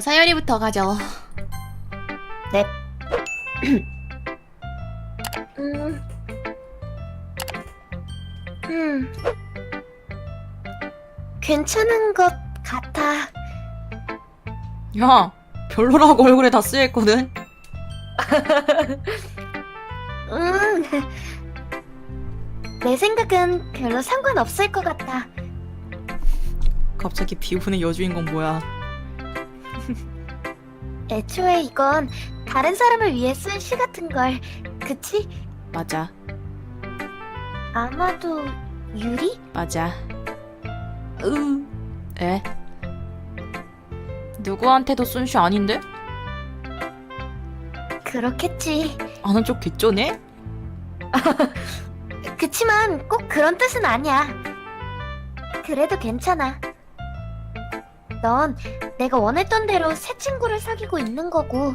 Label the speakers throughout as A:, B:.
A: 자, 사열이부터 가죠.
B: 네. 음. 음. 괜찮은 것 같아.
A: 야, 별로라고 얼굴에 다 쓰여있거든?
B: 음. 내 생각은 별로 상관없을 것 같아.
A: 갑자기 비운의 여주인공 뭐야?
B: 애초에 이건 다른 사람을 위해 쓴 시 같은 걸. 그치?
A: 맞아,
B: 아마도 유리?
A: 맞아. 으. 에? 누구한테도 쓴시 아닌데?
B: 그렇겠지.
A: 아는 쪽 개쩌네?
B: 그치만 꼭 그런 뜻은 아니야. 그래도 괜찮아. 넌 내가 원했던 대로 새 친구를 사귀고 있는 거고.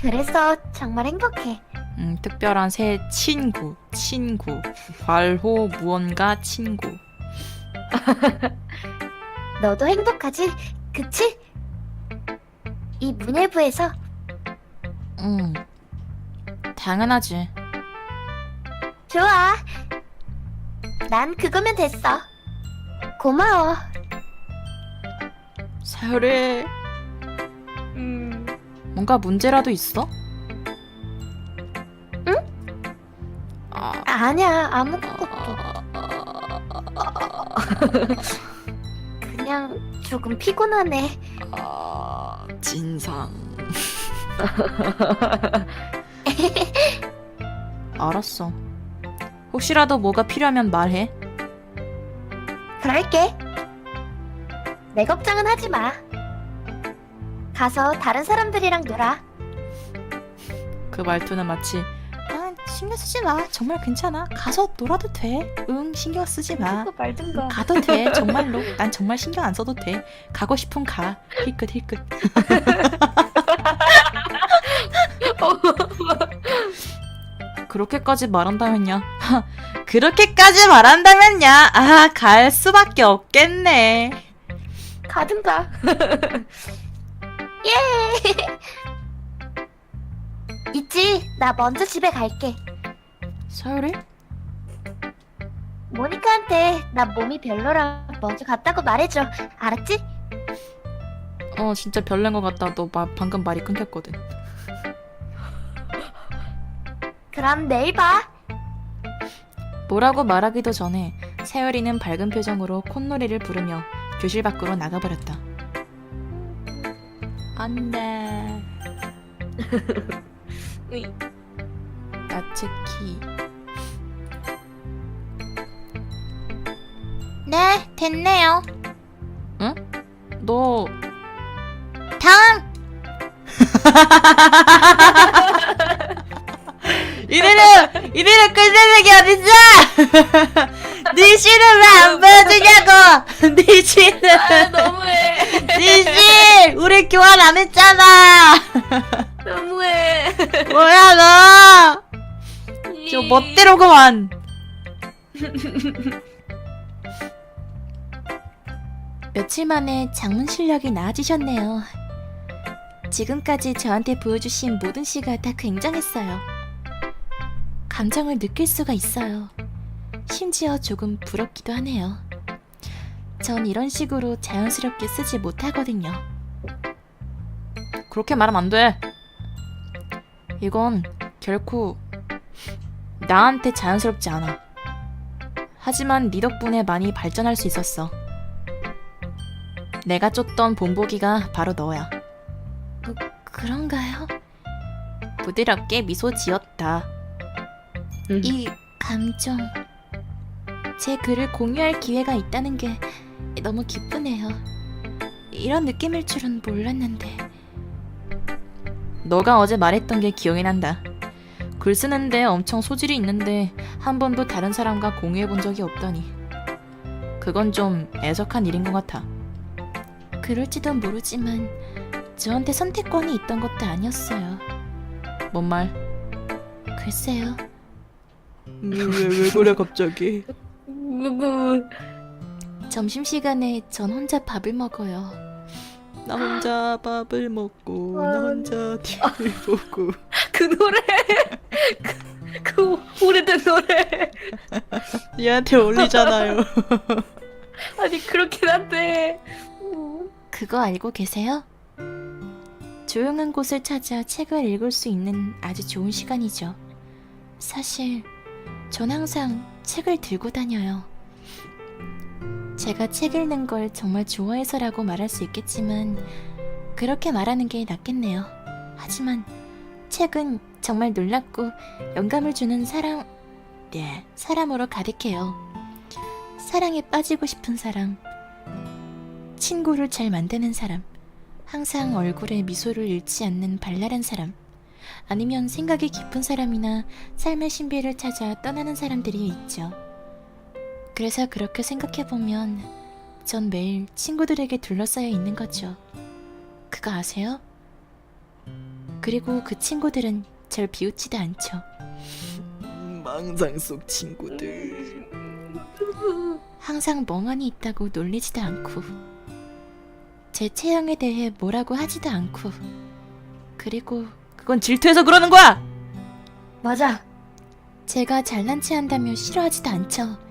B: 그래서 정말 행복해.
A: 음, 특별한 새 친구, 친구. 괄호 무언가 친구.
B: 너도 행복하지? 그치? 이 문예부에서
A: 음, 당연하지.
B: 좋아. 난 그거면 됐어. 고마워.
A: 사열이. 음, 뭔가 문제라도 있어?
B: 응?
A: 아,
B: 아니야, 아무것도. 그냥 조금 피곤하네.
A: 아, 진상. 알았어. 혹시라도 뭐가 필요하면 말해.
B: 그럴게. 내 걱정은 하지 마. 가서 다른 사람들이랑 놀아.
A: 그 말투는 마치 아, 신경 쓰지 마. 정말 괜찮아. 가서 놀아도 돼. 응, 신경 쓰지 마.
B: 말든가.
A: 가도 돼. 정말로. 난 정말 신경 안 써도 돼. 가고 싶으면 가. 힐끗 힐끗. 그렇게까지 말한다면야. 그렇게까지 말한다면야. 아, 갈 수밖에 없겠네.
B: 가든가. 예. 있지. 나 먼저 집에 갈게.
A: 서율이?
B: 모니카한테 나 몸이 별로라 먼저 갔다고 말해줘. 알았지?
A: 어, 진짜 별난 것 같다. 너 마, 방금 말이 끊겼거든.
B: 그럼 내일 봐.
A: 뭐라고 말하기도 전에 세율이는 밝은 표정으로 콧노래를 부르며 교실 밖으로 나가버렸다. 안돼. 나츠키.
B: 네, 됐네요.
A: 너
B: 다음.
A: 이래는 이래는 끝내는 게 어딨어? 네 씨는 왜안 보여주냐고? 네 씨는
B: 너무해.
A: 네 씨, 우리 교환 안 했잖아.
B: 너무해.
A: 뭐야 너? 저 멋대로구만. 며칠 만에 장문 실력이 나아지셨네요. 지금까지 저한테 보여주신 모든 시가 다 굉장했어요. 감정을 느낄 수가 있어요. 심지어 조금 부럽기도 하네요. 전 이런 식으로 자연스럽게 쓰지 못하거든요. 그렇게 말하면 안 돼. 이건 결코 나한테 자연스럽지 않아. 하지만 네 덕분에 많이 발전할 수 있었어. 내가 쫓던 본보기가 바로 너야. 그, 그런가요? 부드럽게 미소 지었다. 이 감정. 제 글을 공유할 기회가 있다는 게 너무 기쁘네요. 이런 느낌일 줄은 몰랐는데. 너가 어제 말했던 게 기억이 난다. 글 쓰는데 엄청 소질이 있는데 한 번도 다른 사람과 공유해 본 적이 없다니. 그건 좀 애석한 일인 것 같아. 그럴지도 모르지만 저한테 선택권이 있던 것도 아니었어요. 뭔 말? 글쎄요. 왜, 왜 그래 갑자기? 점심시간에 전 혼자 밥을 먹어요. 나 혼자 밥을 먹고 나 혼자 TV를 보고
B: 그 노래 그, 그 오래된 노래
A: 얘한테 어울리잖아요.
B: 아니 그렇긴 한데 음.
A: 그거 알고 계세요? 조용한 곳을 찾아 책을 읽을 수 있는 아주 좋은 시간이죠. 사실 전 항상 책을 들고 다녀요. 제가 책 읽는 걸 정말 좋아해서라고 말할 수 있겠지만 그렇게 말하는 게 낫겠네요. 하지만 책은 정말 놀랍고 영감을 주는 사람, 네, 사람으로 가득해요. 사랑에 빠지고 싶은 사람, 친구를 잘 만드는 사람, 항상 얼굴에 미소를 잃지 않는 발랄한 사람, 아니면 생각이 깊은 사람이나 삶의 신비를 찾아 떠나는 사람들이 있죠. 그래서 그렇게 생각해보면 전 매일 친구들에게 둘러싸여 있는 거죠. 그거 아세요? 그리고 그 친구들은 절 비웃지도 않죠. 망상 속 친구들. 항상 멍하니 있다고 놀리지도 않고 제 체형에 대해 뭐라고 하지도 않고 그리고 그건 질투해서 그러는 거야!
B: 맞아
A: 제가 잘난 체 한다며 싫어하지도 않죠.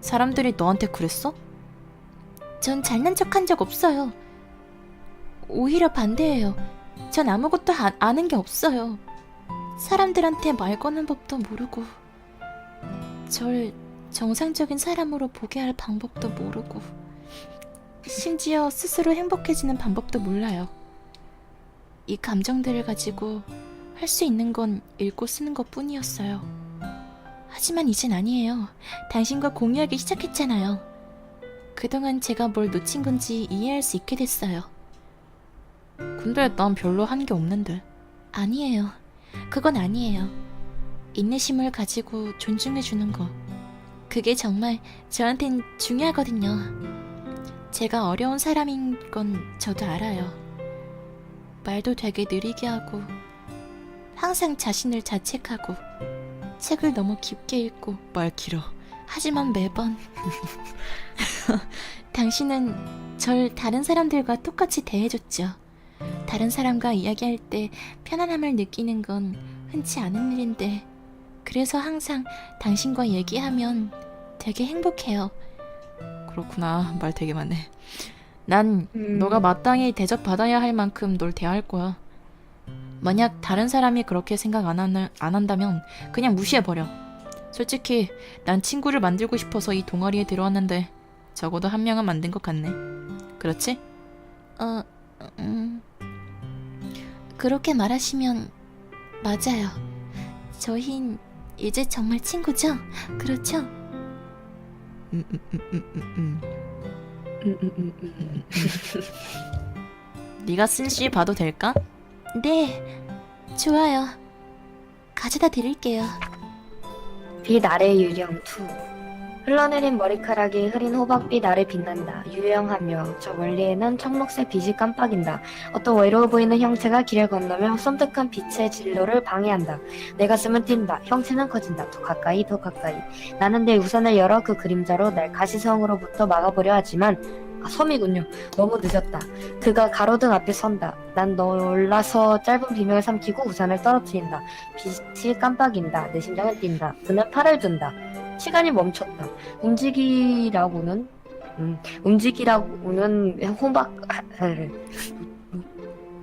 A: 사람들이 너한테 그랬어? 전 잘난 척 한 적 없어요. 오히려 반대예요. 전 아무것도 아, 아는 게 없어요. 사람들한테 말 거는 법도 모르고, 절 정상적인 사람으로 보게 할 방법도 모르고, 심지어 스스로 행복해지는 방법도 몰라요. 이 감정들을 가지고 할 수 있는 건 읽고 쓰는 것 뿐이었어요. 하지만 이젠 아니에요. 당신과 공유하기 시작했잖아요. 그동안 제가 뭘 놓친 건지 이해할 수 있게 됐어요. 근데 난 별로 한 게 없는데. 아니에요. 그건 아니에요. 인내심을 가지고 존중해주는 거. 그게 정말 저한텐 중요하거든요. 제가 어려운 사람인 건 저도 알아요. 말도 되게 느리게 하고, 항상 자신을 자책하고, 책을 너무 깊게 읽고 말 길어. 하지만 매번 당신은 절 다른 사람들과 똑같이 대해줬죠. 다른 사람과 이야기할 때 편안함을 느끼는 건 흔치 않은 일인데 그래서 항상 당신과 얘기하면 되게 행복해요. 그렇구나. 말 되게 많네. 난
B: 음.
A: 너가 마땅히 대접받아야 할 만큼 널 대할 거야. 만약 다른 사람이 그렇게 생각 안, 하는, 안 한다면 그냥 무시해버려. 솔직히 난 친구를 만들고 싶어서 이 동아리에 들어왔는데 적어도 한 명은 만든 것 같네. 그렇지? 어, 음... 그렇게 말하시면 맞아요. 저흰 이제 정말 친구죠? 그렇죠? 음, 음, 음, 음, 음, 음.
B: 음,
A: 네가 쓴 시 봐도 될까? 네, 좋아요. 가져다 드릴게요.
B: 빛 아래 유령 2 흘러내린 머리카락이 흐린 호박빛 아래 빛난다. 유영하며 저 멀리에는 청록색 빛이 깜빡인다. 어떤 외로워 보이는 형체가 길을 건너며 섬뜩한 빛의 진로를 방해한다. 내 가슴은 뛴다. 형체는 커진다. 더 가까이 더 가까이. 나는 내 우산을 열어 그 그림자로 날 가시성으로부터 막아보려 하지만 아, 섬이군요. 너무 늦었다. 그가 가로등 앞에 선다. 난 놀라서 짧은 비명을 삼키고 우산을 떨어뜨린다. 빛이 깜빡인다. 내 심장은 뛴다. 그는 팔을 든다. 시간이 멈췄다. 움직이라고는 음, 움직이라고는 호박 아,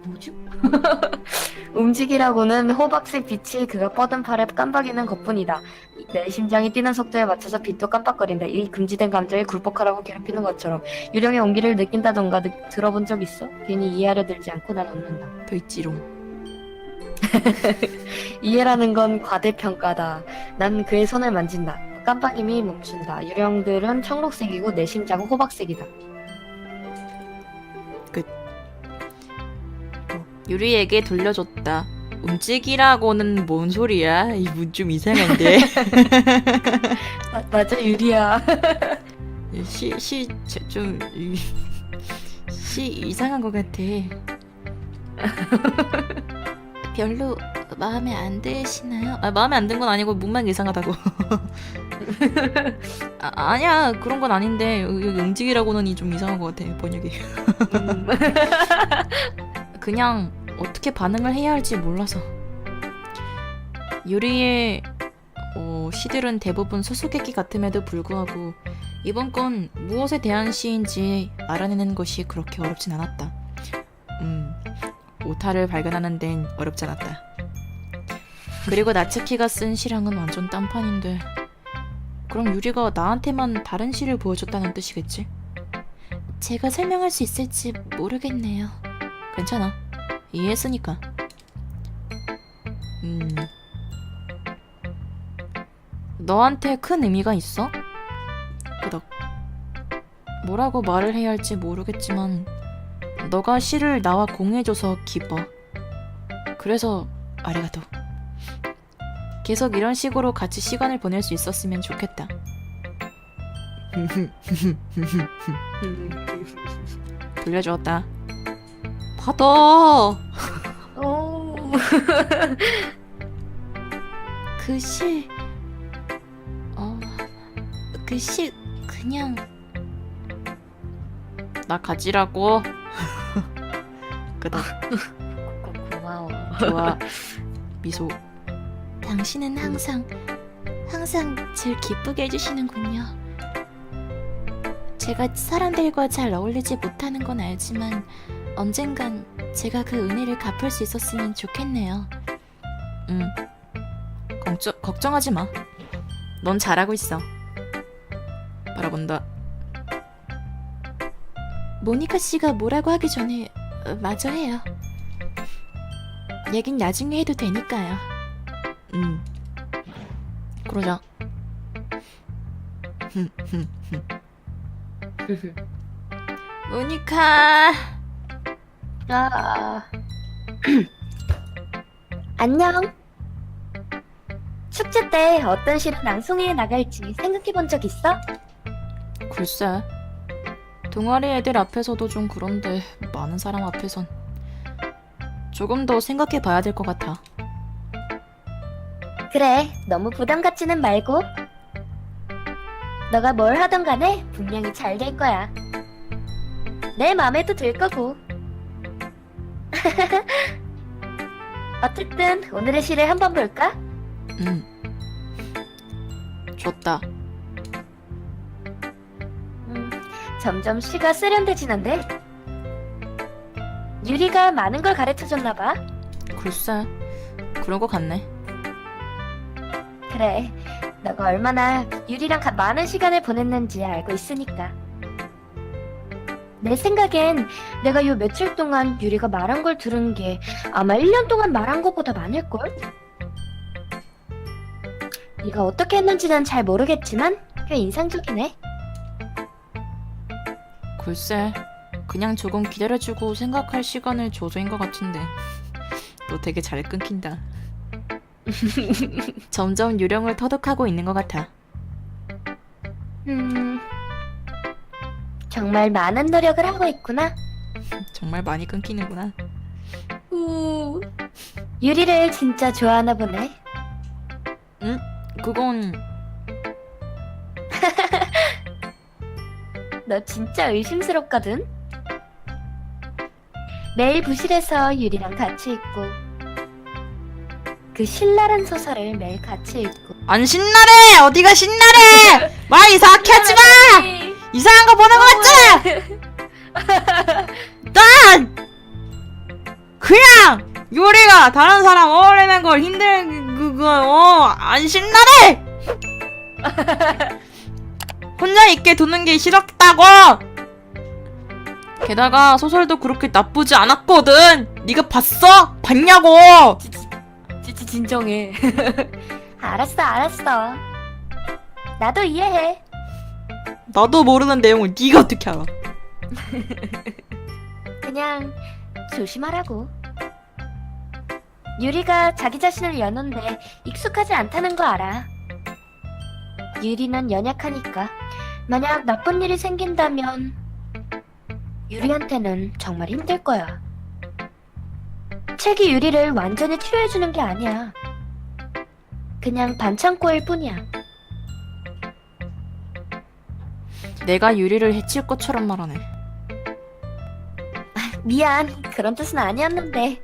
B: 뭐지? 움직이라고는 호박색 빛이 그가 뻗은 팔에 깜빡이는 것뿐이다. 내 심장이 뛰는 속도에 맞춰서 빛도 깜빡거린다. 이 금지된 감정이 굴복하라고 괴롭히는 것처럼 유령의 온기를 느낀다던가 느, 들어본 적 있어? 괜히 이해하려 들지 않고 난 웃는다.
A: 더 있지롱.
B: 이해라는 건 과대평가다. 난 그의 손을 만진다. 깜빡임이 멈춘다. 유령들은 청록색이고 내 심장은 호박색이다.
A: 유리에게 돌려줬다. 움직이라고는 뭔 소리야? 이분 좀 이상한데.
B: 아, 맞아 유리야.
A: 시시좀 시 이상한 것 같아. 별로 마음에 안 드시나요? 아 마음에 안 든 건 아니고 문만 이상하다고. 아, 아니야 그런 건 아닌데 여기 움직이라고는 좀 이상한 것 같아 번역이.
B: 음.
A: 그냥 어떻게 반응을 해야 할지 몰라서. 유리의 어, 시들은 대부분 수수께끼 같음에도 불구하고 이번 건 무엇에 대한 시인지 알아내는 것이 그렇게 어렵진 않았다. 음, 오타를 발견하는 데는 어렵지 않았다. 그리고 나츠키가 쓴 시랑은 완전 딴판인데 그럼 유리가 나한테만 다른 시를 보여줬다는 뜻이겠지? 제가 설명할 수 있을지 모르겠네요. 괜찮아. 이해했으니까. 음. 너한테 큰 의미가 있어? 끄덕. 뭐라고 말을 해야 할지 모르겠지만 너가 시를 나와 공유해줘서 기뻐. 그래서 아리가또. 계속 이런 식으로 같이 시간을 보낼 수 있었으면 좋겠다. 돌려주었다. 받아.
B: 오.
A: 그 시, 어, 그 시 그냥 나 가지라고. 그다
B: 고- 고마워.
A: 좋아. 미소.
C: 당신은 항상 항상 절 기쁘게 해주시는군요. 제가 사람들과 잘 어울리지 못하는 건 알지만 언젠간 제가 그 은혜를 갚을 수 있었으면 좋겠네요.
A: 응. 걱정 걱정하지 마. 넌 잘하고 있어. 바라본다.
C: 모니카 씨가 뭐라고 하기 전에 어, 마저 해요. 얘긴 나중에 해도 되니까요.
A: 응. 그러자. 모니카.
B: 아. 안녕. 축제 때 어떤 시를 낭송해 나갈지 생각해 본 적 있어?
A: 글쎄. 동아리 애들 앞에서도 좀 그런데 많은 사람 앞에선 조금 더 생각해 봐야 될 것 같아.
B: 그래, 너무 부담 갖지는 말고. 너가 뭘 하던 간에 분명히 잘 될 거야. 내 맘에도 들 거고. 어쨌든 오늘의 시를 한번 볼까?
A: 응. 좋다.
B: 음, 점점 시가 세련돼지는데? 유리가 많은 걸 가르쳐줬나 봐.
A: 글쎄. 그런 것 같네.
B: 그래, 너가 얼마나 유리랑 가- 많은 시간을 보냈는지 알고 있으니까. 내 생각엔 내가 요 며칠 동안 유리가 말한 걸 들은 게 아마 1년 동안 말한 것보다 많을걸? 네가 어떻게 했는지는 잘 모르겠지만 꽤 인상적이네.
A: 글쎄. 그냥 조금 기다려주고 생각할 시간을 줘줘인 것 같은데. 너 되게 잘 끊긴다. 점점 요령을 터득하고 있는 것 같아.
B: 음, 정말 많은 노력을 하고 있구나.
A: 정말 많이 끊기는구나.
B: 우, 유리를 진짜 좋아하나 보네.
A: 그건
B: 너 진짜 의심스럽거든? 매일 부실에서 유리랑 같이 읽고 그 신랄한 소설을 매일 같이 읽고
A: 안 신나래! 어디가 신나래! 말 이상하게 하지 마! 이상한 거 보는 거 같잖아! 난! 그냥! 요리가 다른 사람 어울리는 걸 힘든 그거 어, 안 신나래! 혼자 있게 두는 게 싫었다고! 게다가 소설도 그렇게 나쁘지 않았거든! 네가 봤어? 봤냐고!
B: 진짜 진정해. 알았어 알았어. 나도 이해해.
A: 나도 모르는 내용을 네가 어떻게 알아?
B: 그냥 조심하라고. 유리가 자기 자신을 여는데 익숙하지 않다는 거 알아. 유리는 연약하니까. 만약 나쁜 일이 생긴다면 유리한테는 정말 힘들 거야 책이 유리를 완전히 치료해주는 게 아니야 그냥 반창고일 뿐이야
A: 내가 유리를 해칠 것처럼 말하네.
B: 미안, 그런 뜻은 아니었는데.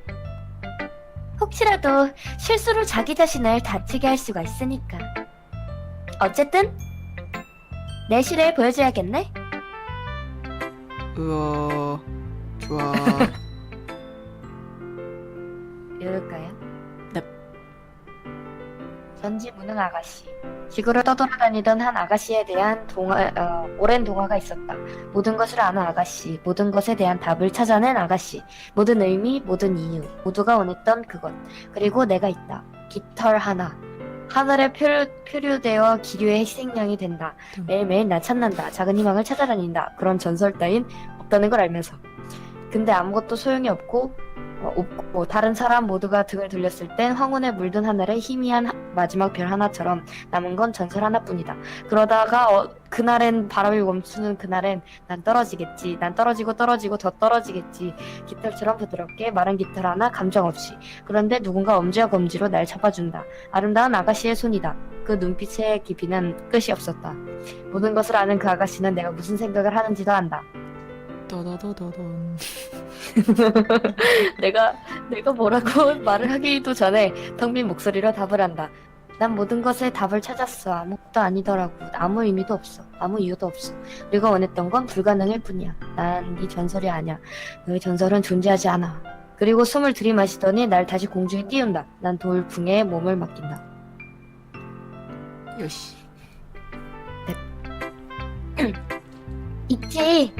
B: 혹시라도 실수로 자기 자신을 다치게 할 수가 있으니까. 어쨌든, 내실을 보여줘야겠네?
A: 으어, 좋아.
B: 전지 무능 아가씨. 지구를 떠돌아다니던 한 아가씨에 대한 동화, 어, 오랜 동화가 있었다. 모든 것을 아는 아가씨, 모든 것에 대한 답을 찾아낸 아가씨, 모든 의미, 모든 이유, 모두가 원했던 그것. 그리고 내가 있다. 깃털 하나. 하늘에 표류, 표류되어 기류의 희생양이 된다. 매일매일 나 찾는다. 작은 희망을 찾아다닌다. 그런 전설 따윈 없다는 걸 알면서. 근데 아무것도 소용이 없고 어, 없고 다른 사람 모두가 등을 돌렸을 땐 황혼에 물든 하늘에 희미한 하- 마지막 별 하나처럼 남은 건 전설 하나뿐이다. 그러다가 어, 그날엔 바람이 멈추는 그날엔 난 떨어지겠지. 난 떨어지고 떨어지고 더 떨어지겠지. 깃털처럼 부드럽게 마른 깃털 하나 감정 없이. 그런데 누군가 엄지와 검지로 날 잡아준다. 아름다운 아가씨의 손이다. 그 눈빛의 깊이는 끝이 없었다. 모든 것을 아는 그 아가씨는 내가 무슨 생각을 하는지도 안다.
A: 떠더더더던.
B: 내가 내가 뭐라고 말을 하기도 전에 텅빈 목소리로 답을 한다. 난 모든 것에 답을 찾았어. 아무것도 아니더라고. 아무 의미도 없어. 아무 이유도 없어. 우리가 원했던 건 불가능일 뿐이야. 난 네 전설이 아니야. 그 전설은 존재하지 않아. 그리고 숨을 들이마시더니 날 다시 공중에 띄운다. 난 돌풍에 몸을 맡긴다.
A: 요시.
B: 있지.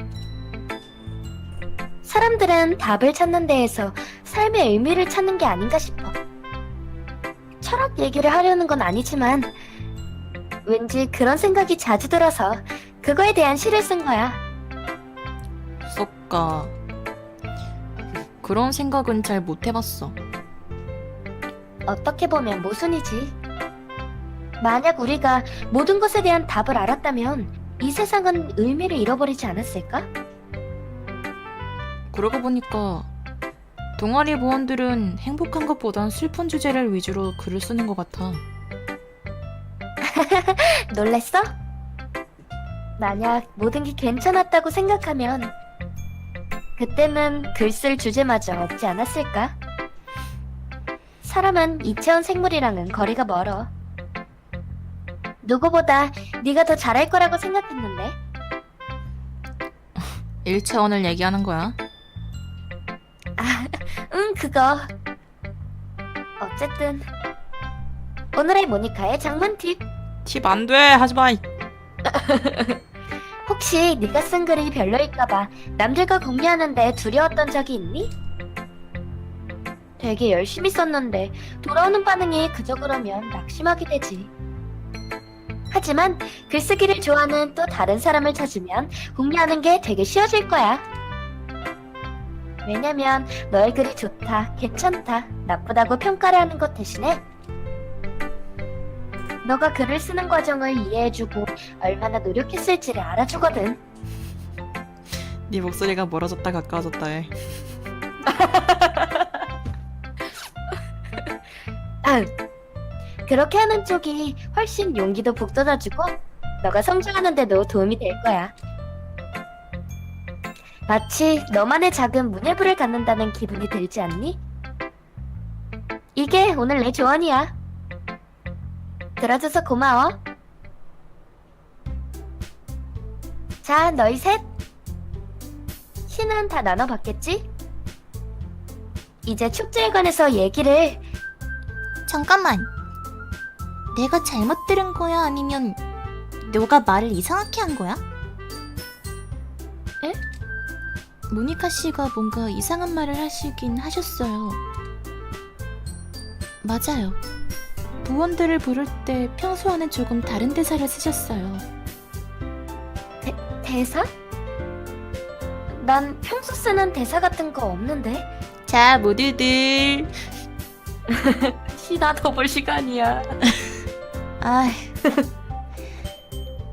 B: 사람들은 답을 찾는 데에서 삶의 의미를 찾는 게 아닌가 싶어. 철학 얘기를 하려는 건 아니지만 왠지 그런 생각이 자주 들어서 그거에 대한 시를 쓴 거야.
A: 썩까. 그런 생각은 잘 못 해봤어.
B: 어떻게 보면 모순이지. 만약 우리가 모든 것에 대한 답을 알았다면 이 세상은 의미를 잃어버리지 않았을까?
A: 그러고 보니까 동아리 부원들은 행복한 것보단 슬픈 주제를 위주로 글을 쓰는 것 같아.
B: 놀랬어? 만약 모든 게 괜찮았다고 생각하면 그때는 글 쓸 주제마저 없지 않았을까? 사람은 이체원 생물이랑은 거리가 멀어. 누구보다 네가 더 잘할 거라고 생각했는데
A: 1차원을 얘기하는 거야.
B: 응 그거 어쨌든 오늘의 모니카의 장문 팁
A: 팁 안 돼. 하지 마.
B: 혹시 네가 쓴 글이 별로일까봐 남들과 공유하는데 두려웠던 적이 있니? 되게 열심히 썼는데 돌아오는 반응이 그저 그러면 낙심하게 되지. 하지만 글쓰기를 좋아하는 또 다른 사람을 찾으면 공유하는 게 되게 쉬워질 거야. 왜냐면 너의 글이 좋다, 괜찮다, 나쁘다고 평가를 하는 것 대신에 너가 글을 쓰는 과정을 이해해주고 얼마나 노력했을지를 알아주거든.
A: 네 목소리가 멀어졌다 가까워졌다 해.
B: 아, 그렇게 하는 쪽이 훨씬 용기도 북돋아주고 너가 성장하는데도 도움이 될 거야. 마치 너만의 작은 문예부를 갖는다는 기분이 들지 않니? 이게 오늘 내 조언이야. 들어줘서 고마워. 자, 너희 셋. 신은 다 나눠봤겠지? 이제 축제에 관해서 얘기를
C: 잠깐만. 내가 잘못 들은 거야? 아니면 너가 말을 이상하게 한 거야? 모니카 씨가 뭔가 이상한 말을 하시긴 하셨어요. 맞아요. 부원들을 부를 때 평소와는 조금 다른 대사를 쓰셨어요.
B: 대사? 난 평소 쓰는 대사 같은 거 없는데.
A: 자 모두들
B: 시나 더볼 시간이야.
C: 아,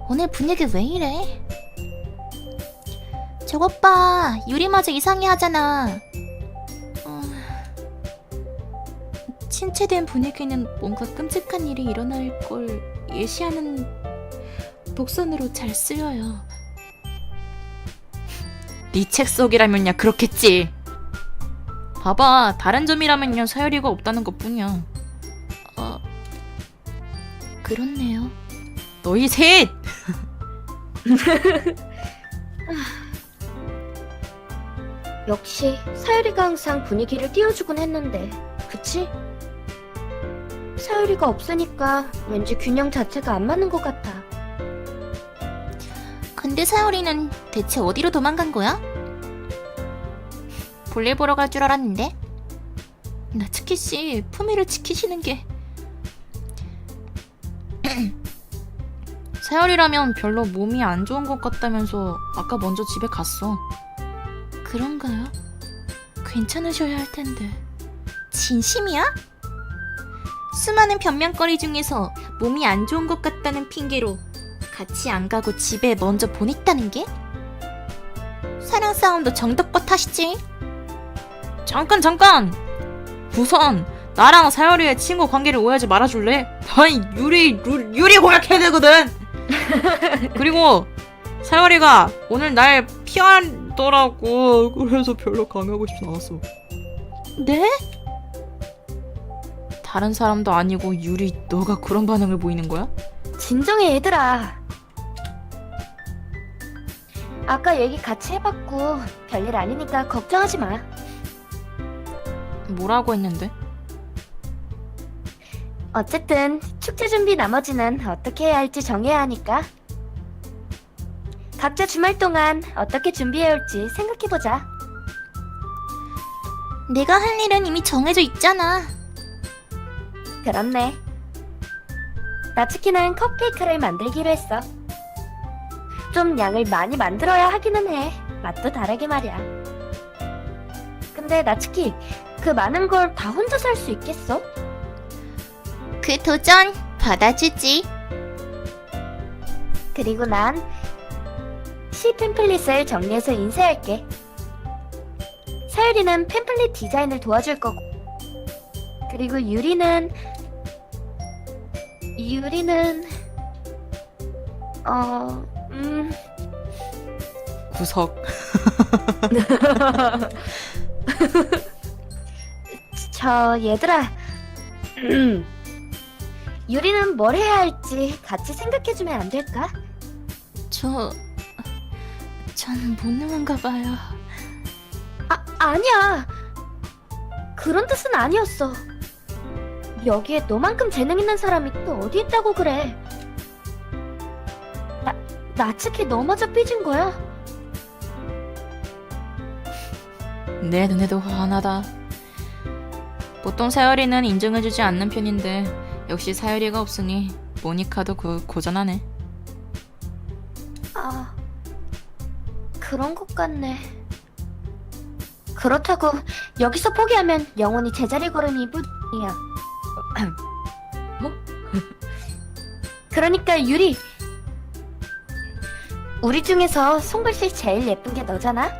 C: 오늘 분위기 왜 이래? 저것 봐, 유리마저 이상해 하잖아. 어, 침체된 분위기는 뭔가 끔찍한 일이 일어날 걸 예시하는 복선으로 잘 쓰여요.
A: 네 책 속이라면야 그렇겠지. 봐봐, 다른 점이라면요 사유리가 없다는 것뿐이야.
C: 어, 그렇네요.
A: 너희 셋!
B: 역시 사유리가 항상 분위기를 띄워주곤 했는데, 그치? 사유리가 없으니까 왠지 균형 자체가 안 맞는 것 같아.
C: 근데 사오리는 대체 어디로 도망간 거야? 볼일 보러 갈 줄 알았는데. 나츠키 씨 품위를 지키시는 게
A: 사열이라면 별로 몸이 안 좋은 것 같다면서 아까 먼저 집에 갔어.
C: 그런가요? 괜찮으셔야 할 텐데. 진심이야? 수많은 변명거리 중에서 몸이 안 좋은 것 같다는 핑계로 같이 안 가고 집에 먼저 보냈다는 게? 사랑 싸움도 정덕껏 하시지?
A: 잠깐 잠깐! 우선 나랑 사열이의 친구 관계를 오해하지 말아줄래? 아니 유리 루- 유리 고약해야 되거든. 그리고 사열이가 오늘 날 피 하더라고. 그래서 별로 강요하고 싶지 않았어.
C: 네?
A: 다른 사람도 아니고 유리 너가 그런 반응을 보이는 거야?
B: 진정해, 얘들아. 아까 얘기 같이 해봤고, 별일 아니니까 걱정하지 마.
A: 뭐라고 했는데?
B: 어쨌든 축제 준비 나머지는 어떻게 해야 할지 정해야 하니까 각자 주말 동안 어떻게 준비해 올지 생각해보자.
C: 내가 할 일은 이미 정해져 있잖아.
B: 그렇네. 나츠키는 컵케이크를 만들기로 했어. 좀 양을 많이 만들어야 하기는 해. 맛도 다르게 말이야. 근데 나츠키, 그 많은 걸 다 혼자 살 수 있겠어?
C: 그 도전 받아주지.
B: 그리고 난 시 팸플릿을 정리해서 인쇄할게. 사유리는 팸플릿 디자인을 도와줄 거고, 그리고 유리는 유리는 어 음.
A: 구석.
B: 저 얘들아 유리는 뭘 해야 할지 같이 생각해주면 안 될까?
C: 저, 전 무능한가 봐요.
B: 아 아니야 그런 뜻은 아니었어 여기에 너만큼 재능 있는 사람이 또 어디 있다고 그래 나 나츠키 너마저 삐진 거야?
A: 내 눈에도 환하다. 보통 사열이는 인정해주지 않는 편인데 역시 사열이가 없으니 모니카도 그 고전하네.
B: 그런 것 같네 그렇다고 여기서 포기하면 영원히 제자리 걸음이 뿐이야
A: 뭐?
B: 그러니까 유리 우리 중에서 송글씨 제일 예쁜 게 너잖아?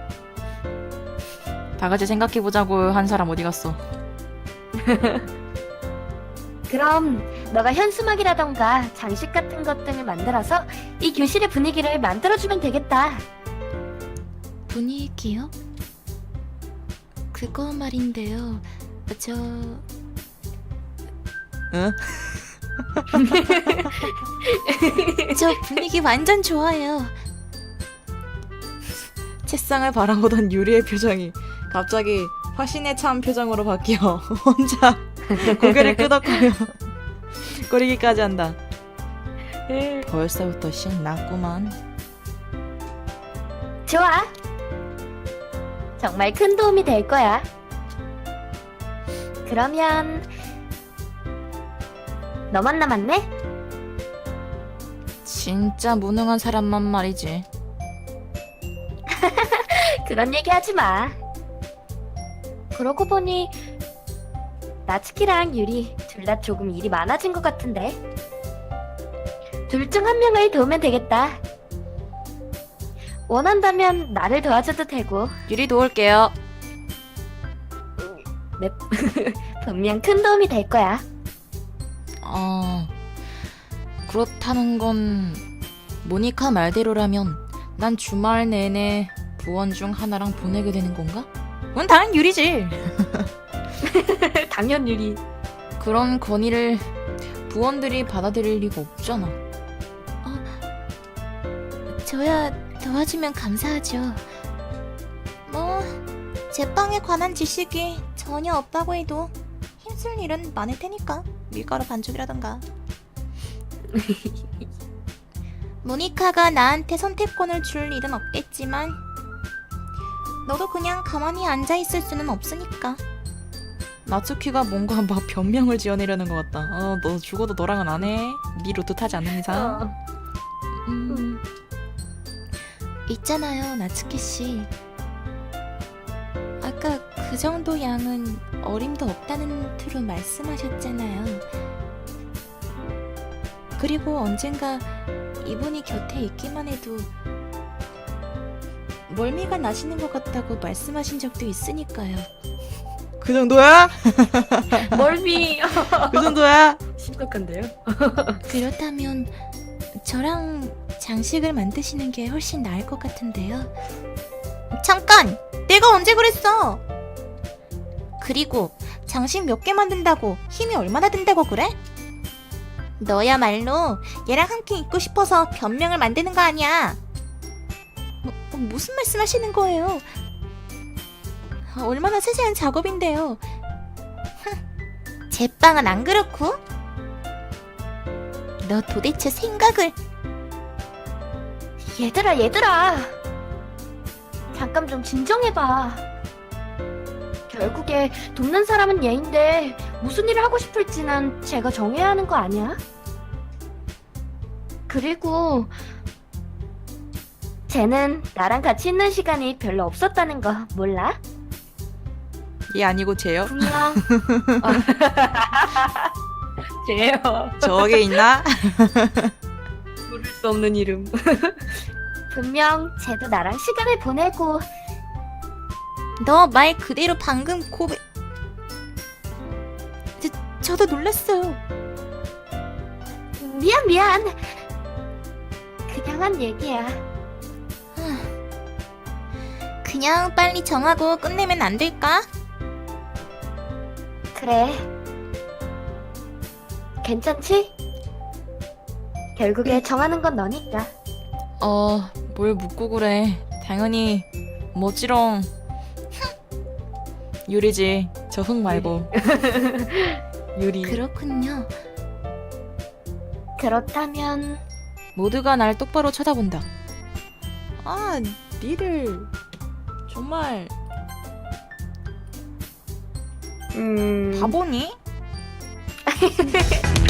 A: 다 같이 생각해 보자고 한 사람 어디 갔어?
B: 그럼 너가 현수막이라던가 장식 같은 것 등을 만들어서 이 교실의 분위기를 만들어주면 되겠다.
C: 분위기요? 그거 말인데요. 저,
A: 응?
C: 저 분위기 완전 좋아요.
A: 책상을 바라보던 유리의 표정이 갑자기 화신에 찬 표정으로 바뀌어 혼자 고개를 끄덕거려 거리기까지 한다. 벌써부터 신났구만.
B: 좋아. 정말 큰 도움이 될 거야. 그러면 너만 남았네?
A: 진짜 무능한 사람만 말이지.
B: 그런 얘기 하지 마. 그러고 보니 나츠키랑 유리 둘 다 조금 일이 많아진 것 같은데. 둘 중 한 명을 도우면 되겠다. 원한다면 나를 도와줘도 되고
A: 유리 도울게요.
B: 분명 큰 도움이 될 거야.
A: 어, 그렇다는 건 모니카 말대로라면 난 주말 내내
D: 부원 중 하나랑 보내게 되는 건가? 그건 당연 유리지.
B: 당연 유리.
D: 그런 건의를 부원들이 받아들일 리가 없잖아.
A: 저야 도와주면 감사하죠. 뭐, 제 빵에 관한 지식이 전혀 없다고 해도 힘쓸 일은 많을 테니까. 밀가루 반죽이라던가. 모니카가 나한테 선택권을 줄 일은 없겠지만, 너도 그냥 가만히 앉아 있을 수는 없으니까.
D: 나츠키가 뭔가 막 변명을 지어내려는 것 같다. 어, 너 죽어도 너랑은 안 해. 네 루트 타지 않는 이상.
B: 어.
D: 음.
A: 있잖아요, 나츠키 씨. 아까 그 정도 양은 어림도 없다는 투로 말씀하셨잖아요. 그리고 언젠가 이분이 곁에 있기만 해도 멀미가 나시는 것 같다고 말씀하신 적도 있으니까요.
D: 그 정도야?
B: 멀미.
D: 그 정도야?
B: 심각한데요?
A: 그렇다면 저랑 장식을 만드시는 게 훨씬 나을 것 같은데요. 잠깐! 내가 언제 그랬어? 그리고 장식 몇 개 만든다고 힘이 얼마나 든다고 그래? 너야말로 얘랑 함께 있고 싶어서 변명을 만드는 거 아니야. 뭐, 뭐 무슨 말씀 하시는 거예요? 얼마나 세세한 작업인데요. 제빵은 안 그렇고? 너 도대체 생각을
B: 얘들아, 얘들아. 잠깐 좀 진정해봐. 결국에 돕는 사람은 얘인데 무슨 일을 하고 싶을지는 제가 정해야 하는 거 아니야? 그리고 쟤는 나랑 같이 있는 시간이 별로 없었다는 거 몰라?
D: 얘 아니고 쟤요?
B: 분명 쟤요
D: 저게 있나?
B: 부를 수 없는 이름. 분명 쟤도 나랑 시간을 보내고.
A: 너 말 그대로 방금 고백. 저, 저도 놀랐어요.
B: 미안 미안. 그냥 한 얘기야.
A: 그냥 빨리 정하고 끝내면 안 될까?
B: 그래. 괜찮지? 결국에 정하는 건 너니까
D: 어, 뭘 묻고 그래. 당연히 뭐지롱. 유리지. 저 흙 말고. 유리.
A: 그렇군요
B: 그렇다면
D: 모두가 날 똑바로 쳐다본다. 아, 니를 정말
B: 음
D: 바보니?